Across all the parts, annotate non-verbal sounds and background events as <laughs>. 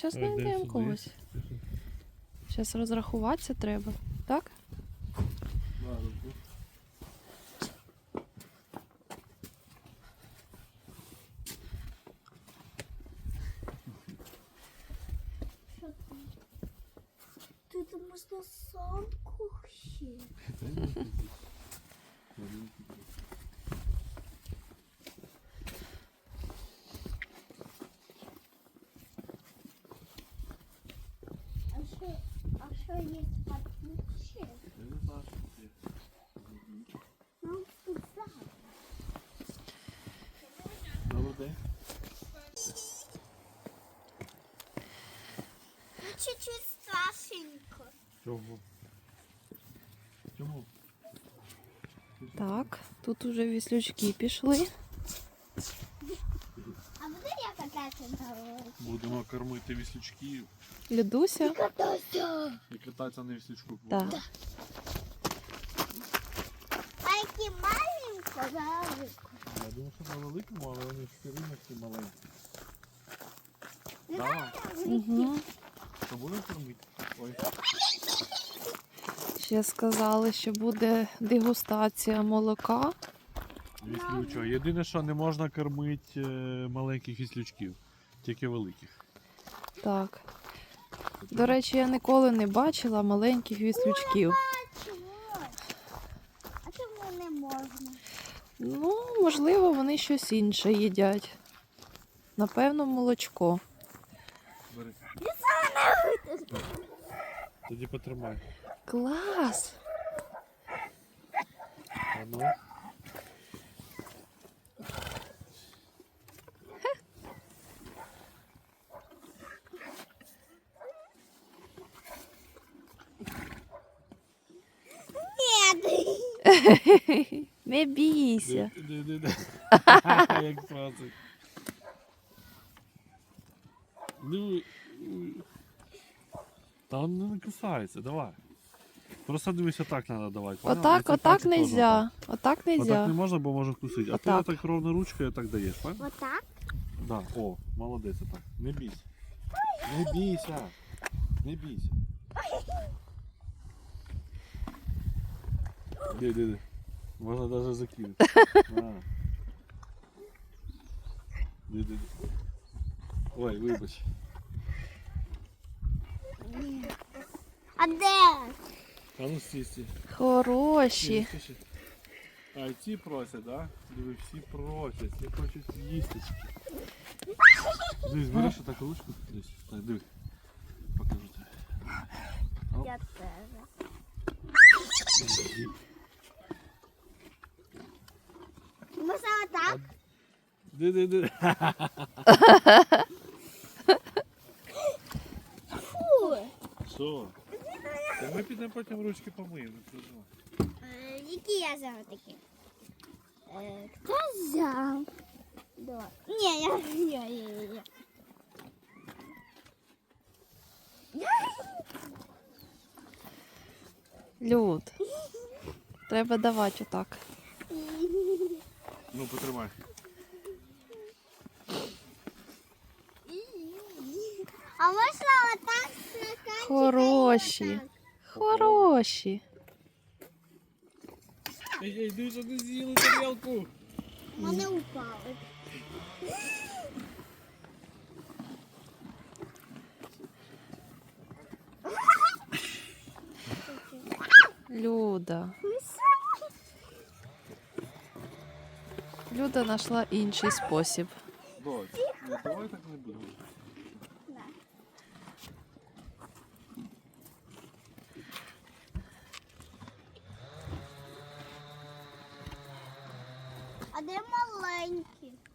Зараз знайдемо когось. Зараз розрахуватися треба, так? Там? Тут можна самку ще. Чуть-чуть страшненько. Чому? Чому? Так, тут уже віслючки пішли. А буде я кататися на вулиці? Будемо кормити віслючків Людуся. Кататися. і кататися на віслючку. Так. А які маленько, велико. Я думаю, що на великому, але вони все рівно всі маленькі. Давай. Угу. Будемо кормити? Ой. Ще сказали, що буде дегустація молока. Віслючого. Єдине, що не можна кормити е, маленьких віслючків, тільки великих. Так. До речі, я ніколи не бачила маленьких віслючків. А чому не можна? Ну, можливо, вони щось інше їдять. Напевно, молочко. Тоді потримай. Клас! А ну. <laughs> Не бійся. <laughs> Як. Ну. Та він не кусається, давай. Просто дивись, отак треба давати. поняла? Отак, Оце отак пальчик теж нельзя. Отак Отак не нельзя. можна, бо може вкусити. А Отак. ти так ровно ручкою так даєш, правильно? Отак? Да. О, молодець отак. Не бійся. Не бійся. Не бійся. Ди, ди, ди. Можна навіть закинути. На. Ди, ди, ди. Ой, вибач. де? А ну стій, стій. Хороші. Стій, стій. А, і ці просять, да? Диви, всі просять, всі хочуть їсти. Дивись, береш отак ручку. Дивись, так, диви. Покажу тобі. Оп. Я теж. Можна отак? Ди-ди-ди. <laughs> потім ручки помиємо, не переживай. Е, Які я взяла такі? Е, Хто взяв? Да. Ні, я, я, я, я, я. Люд. Треба давати отак. Ну, потримай. А можна отак стаканчик? Хороші. Хороші. Ей, ей, дуже не з'їли тарілку. У мене упали. Люда. Люда знайшла інший спосіб. Дось, ну давай так не будемо.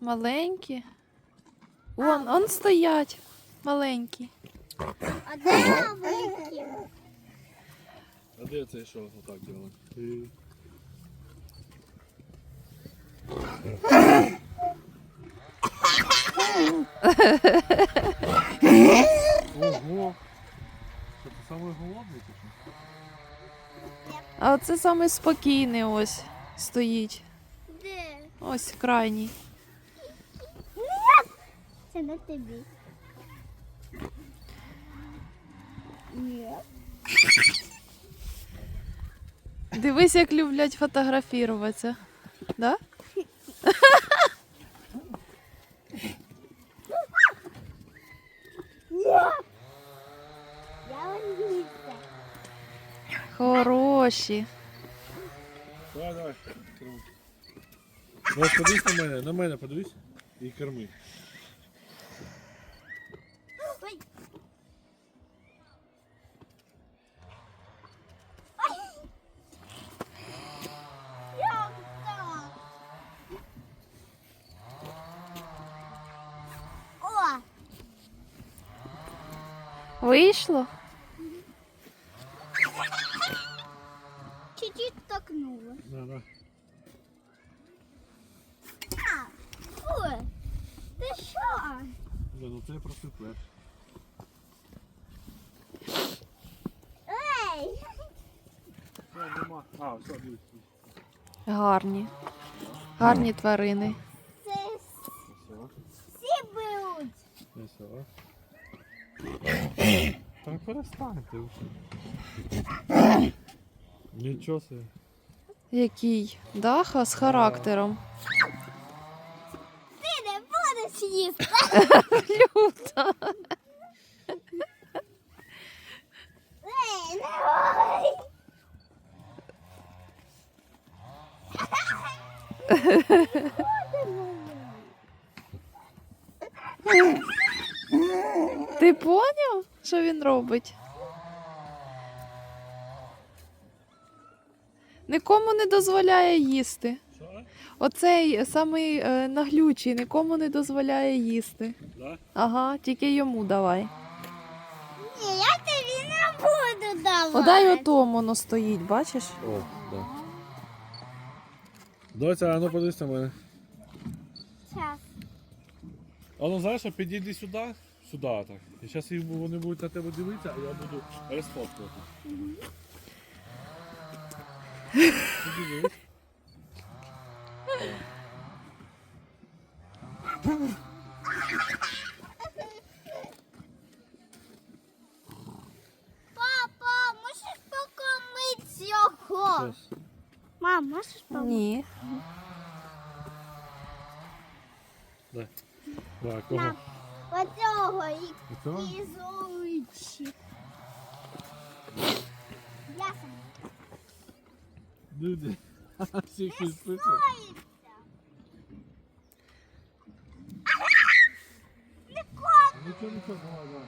Маленькі? Маленькі. Вон, он стоять. Маленькі. А де великі? А де це що отак робити? Ого! Що ти самий голодний чи що? А оце саме спокійний ось стоїть. Де? Ось крайній. Це не тобі. Ні. Дивись, як люблять фотографіруватися. Да? Ні. Я боюся. Хороші. Давай, давай, корми. Ну, ось подивись на мене, на мене подивись і корми. Ну це просто перш. Ей, Все, нема. А, все. Гарні. Гарні тварини. це всі беруть. все. Так перестань ти вже. Нічого собі. Який? Даха з характером. Ти не будеш їсти. <laughs> Люта. Ти поняв, що він робить? Нікому не дозволяє їсти. Оцей самий е, наглючий нікому не дозволяє їсти. Да? Ага, тільки йому давай. Ні, я тобі не буду давати. Подай отому воно стоїть, бачиш? О, да. Доця, а ну подивись на мене. Щас. А ну знаєш, підійди сюди, сюди так. І зараз вони будуть на тебе дивитися, а я буду розфоткувати. Підійди. Dude. 8 0. Ne <laughs> komik adam.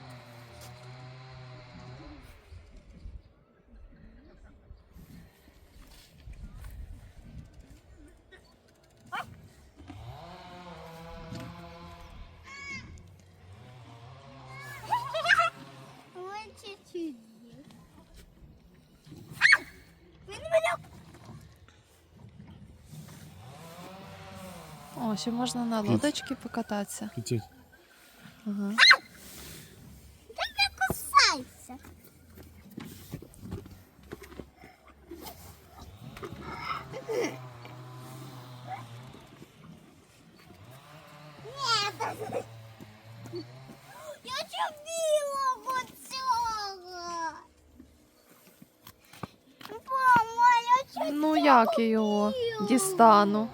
Ще можна на лодочці покататися. Ага. так не кусайся. Нет. Я хочу білого цього. Мама, я хочу Ну як я його дістану?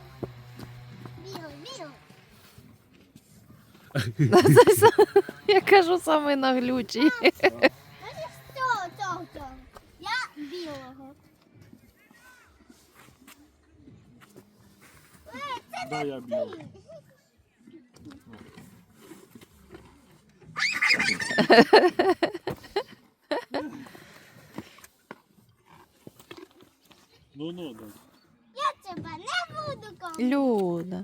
Я кажу самий наглючий. Цього, цього, цього. Я білого. Це Да, я білий. ти. <laughs> Ну, ну, да. Я тебе не буду кормити. Люда.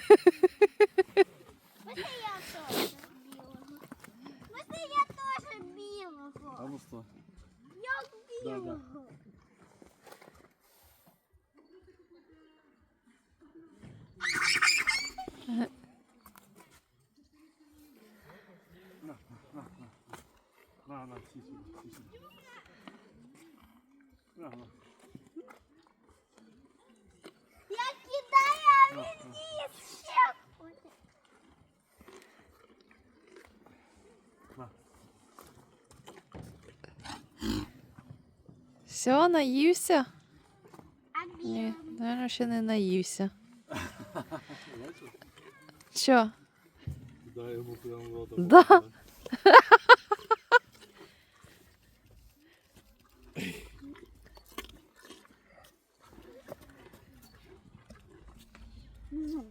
Все, наївся? Ні, наверное, ще не наївся. Що? Дай йому прям в рота. Да. <laughs> Ну.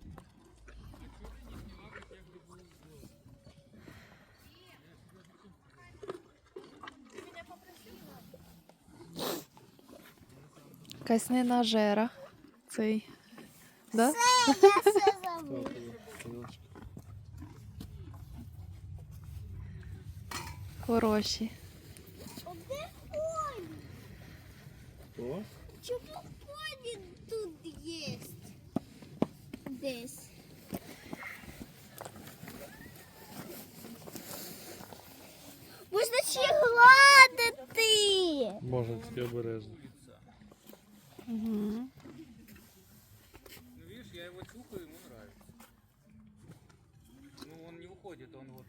Якась ненажера. Цей. Да? Я все забув. Хороші. Поні? Чому поні тут є? Десь. Можна ще гладити. Можна тільки обережно. Угу. Ну, видишь, я его чухаю, ему нравится. Ну, он не уходит, он вот,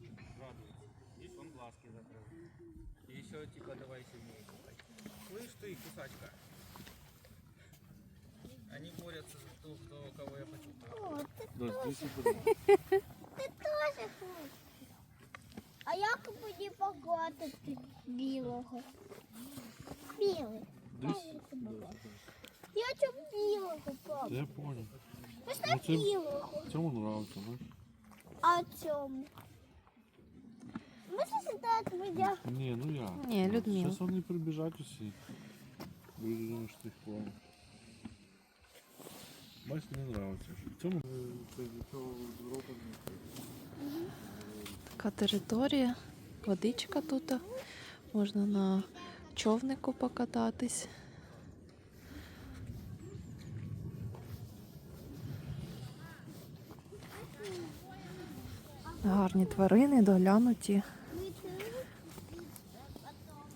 вот радуется. Видишь, он глазки закрыл. И еще, типа, давай сильнее кусать. Слышь ты, кусачка? Они борются за то, кто, кого я почувствовал. О, ти, Да, здесь <laughs> і буде. ти теж хочеш. А як мені погладити білого? Білий. Десь. Я хочу білого, пап. Я понял. Можна Ну, це- білого. Цьому нравиться, знаєш? А цьому? Можна сідати мене? Ні, ну я. Ні, Людмила. Зараз вони прибіжать усі. Буде думати, що ти їх ховав. Бачиш, не нравиться. Цьому це цього рота Така територія, водичка тут. Можна на човнику покататись. Гарні тварини, доглянуті.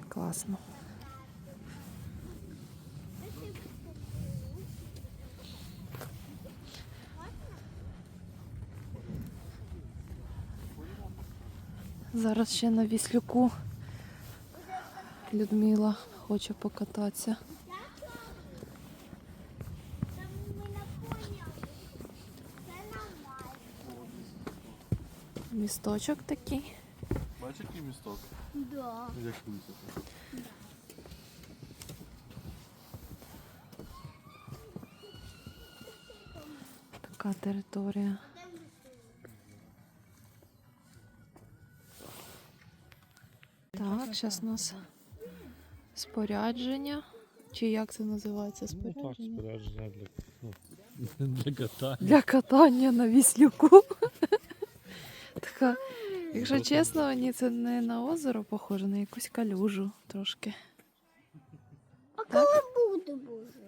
Класно. Зараз ще на віслюку Людмила хоче покататися. Місточок такий. Бачиш, який місток? Да. Як. Така територія. Так, зараз нас спорядження. Чи як це називається Ну так, спорядження? спорядження для, ну, <laughs> для катання. Для катання на віслюку. <laughs> Така, якщо чесно, мені це не на озеро похоже, на якусь калюжу трошки. А коли буде боже?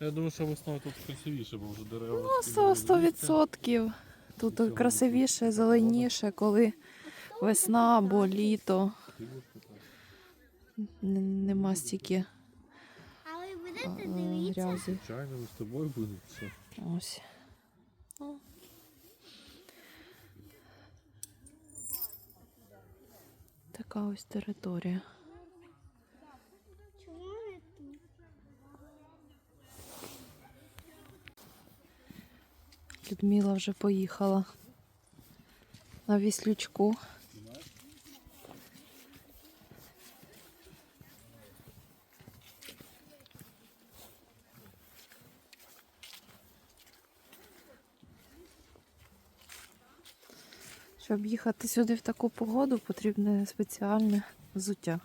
Я думаю, що весною тут красивіше, бо вже дерева. Ну, всі сто- сто листя. відсотків. Тут красивіше, зеленіше, коли весна або літо. Ти будеш кататися? Н- Нема стільки А ви будете дивитися? Звичайно, ми з тобою будемо. Все. Ось. О. Така ось територія. Людмила вже поїхала на віслючку. Щоб їхати сюди в таку погоду, потрібне спеціальне взуття,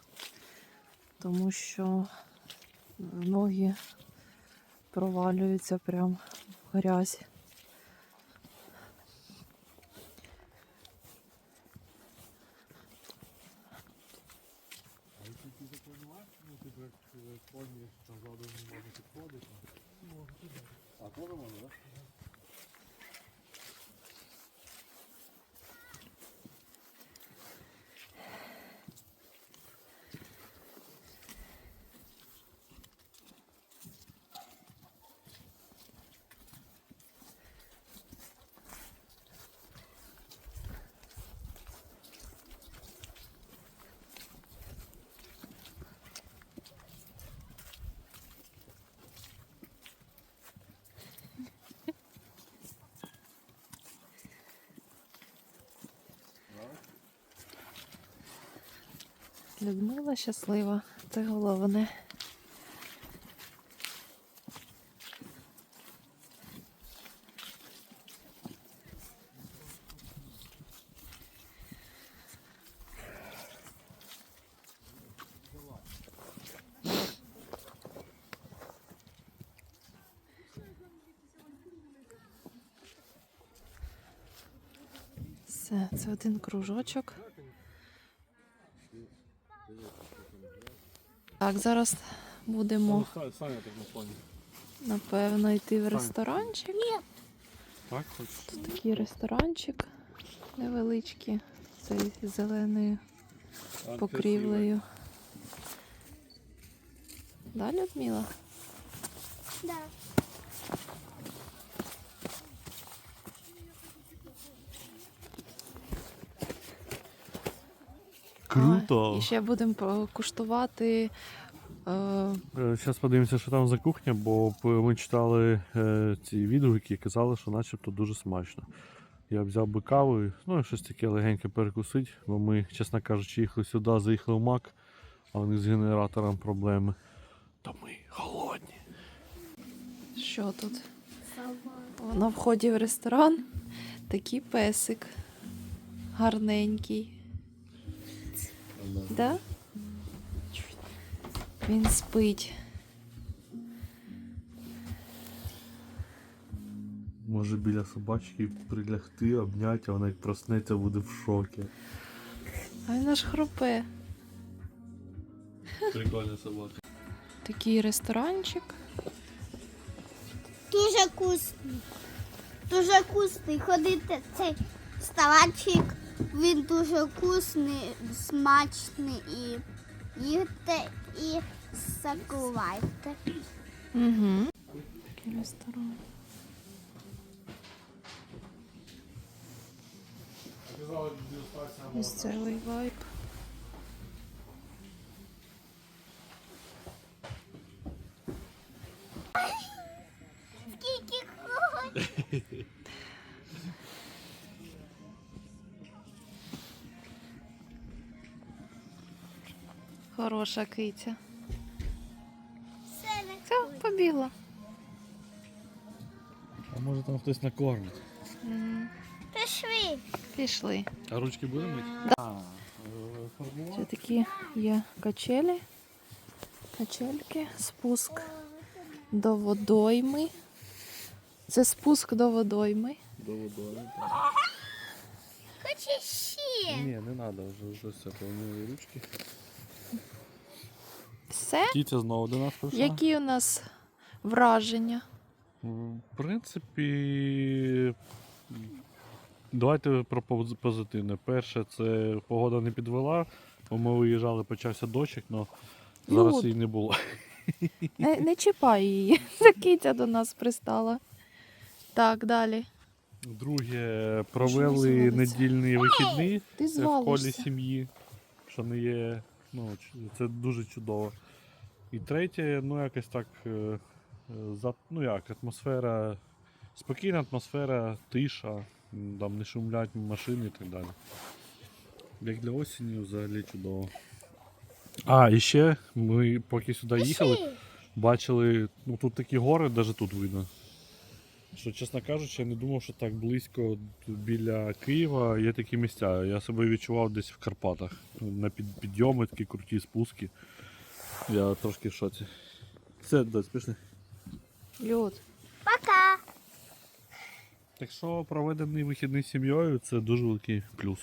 тому що ноги провалюються прямо в грязь. А якщо ти запланував, ну типу як е, коні назаду не можна підходити. Можна. А теж можна, так? Людмила щаслива, це головне. Все, це один кружочок. Так, зараз будемо, Саня, так на напевно, йти в ресторанчик. Так, хочеш? Тут такий ресторанчик невеличкий, цей з зеленою покрівлею. Да, Людмила? Да. Круто! І ще будемо куштувати. Е, Зараз подивимося, що там за кухня, бо ми читали е, ці відгуки і казали, що начебто дуже смачно. Я взяв би каву, і, ну і щось таке легеньке перекусити, бо ми, чесно кажучи, їхали сюди, заїхали в МАК, а у них з генератором проблеми. То ми голодні. що тут? На вході в ресторан такий песик. Гарненький. Да? Він спить. Може біля собачки прилягти, обняти, а вона як проснеться, буде в шокі. А він аж хропе. Прикольна собака. Такий ресторанчик. Дуже вкусний. Дуже вкусний. Ходити цей ставачик. Він дуже вкусний, смачний і їдьте і закувайте. Угу. Такий ресторан. Місцевий вайб. Скільки хоч. <laughs> Хороша киця. Все побігла. А може там хтось накормить? Мгм. Пішли. Пішли. А ручки будемо мити? Ще такі є качелі. Качельки, спуск до водойми. Це спуск до водойми. До водою. Хочу ще. Ні, не треба, вже, вже все, повні ручки. Все? Кітя знову до нас прийшла. Які у нас враження? В принципі, давайте про поз- позитивне. Перше, це погода не підвела, бо ми виїжджали, почався дощик, але зараз Люд. її не було. <laughs> Не, не чіпай її. <laughs> Це киця до нас пристала. Так, далі. Друге, провели не заводиться? недільні вихідні Ти в колі сім'ї, що не є. Ну, це дуже чудово. І третє, ну якось так. е, е, Ну як, атмосфера, спокійна атмосфера, тиша, там не шумлять машини і так далі. Як для осені взагалі чудово. А, і ще ми поки сюди їхали, бачили, ну тут такі гори, навіть тут видно. Що, чесно кажучи, я не думав, що так близько біля Києва є такі місця. Я себе відчував десь в Карпатах. На під, підйоми, такі круті спуски. Я трошки в шоці. Все, до пішли. Люд. Пока. Так що проведений вихідний з сім'єю це дуже великий плюс.